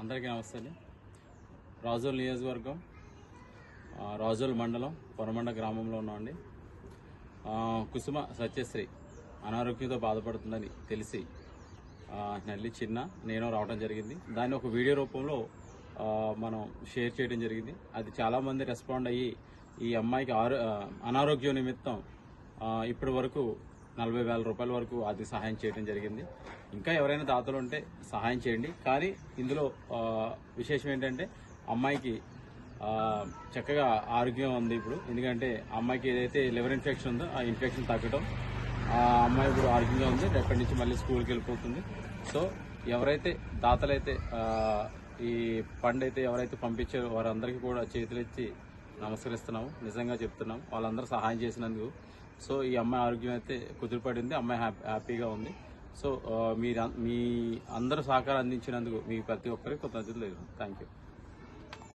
అందరికీ నమస్తే. అండి రాజోల్ నియోజకవర్గం రాజోల్ మండలం పొరమండ గ్రామంలో ఉన్నామండి. కుసుమ సత్యశ్రీ అనారోగ్యంతో బాధపడుతుందని తెలిసి నల్లి చిన్న నేను రావడం జరిగింది. దాన్ని ఒక వీడియో రూపంలో మనం షేర్ చేయడం జరిగింది. అది చాలామంది రెస్పాండ్ అయ్యి ఈ అమ్మాయికి ఆరో అనారోగ్యం నిమిత్తం ఇప్పటి వరకు నలభై వేల రూపాయల వరకు ఆర్థిక సహాయం చేయడం జరిగింది. ఇంకా ఎవరైనా దాతలు ఉంటే సహాయం చేయండి. కానీ ఇందులో విశేషం ఏంటంటే అమ్మాయికి చక్కగా ఆరోగ్యం ఉంది ఇప్పుడు. ఎందుకంటే అమ్మాయికి ఏదైతే లివర్ ఇన్ఫెక్షన్ ఉందో ఆ ఇన్ఫెక్షన్ తగ్గడం ఆ అమ్మాయి ఇప్పుడు ఆరోగ్యంగా ఉంది. రేపటి నుంచి మళ్ళీ స్కూల్కి వెళ్ళిపోతుంది. సో ఎవరైతే దాతలైతే ఈ ఫండ్ అయితే ఎవరైతే పంపించారో వారందరికీ కూడా చేతులెత్తి నమస్కరిస్తున్నాము. నిజంగా చెప్తున్నాం వాళ్ళందరూ సహాయం చేసినందుకు. సో ఈ అమ్మాయి ఆరోగ్యం అయితే కుదిరిపడింది. అమ్మాయి హ్యాపీ హ్యాపీగా ఉంది. సో మీరు మీ అందరూ సహకారం అందించినందుకు మీ ప్రతి ఒక్కరికి కృతజ్ఞతలు థ్యాంక్ యూ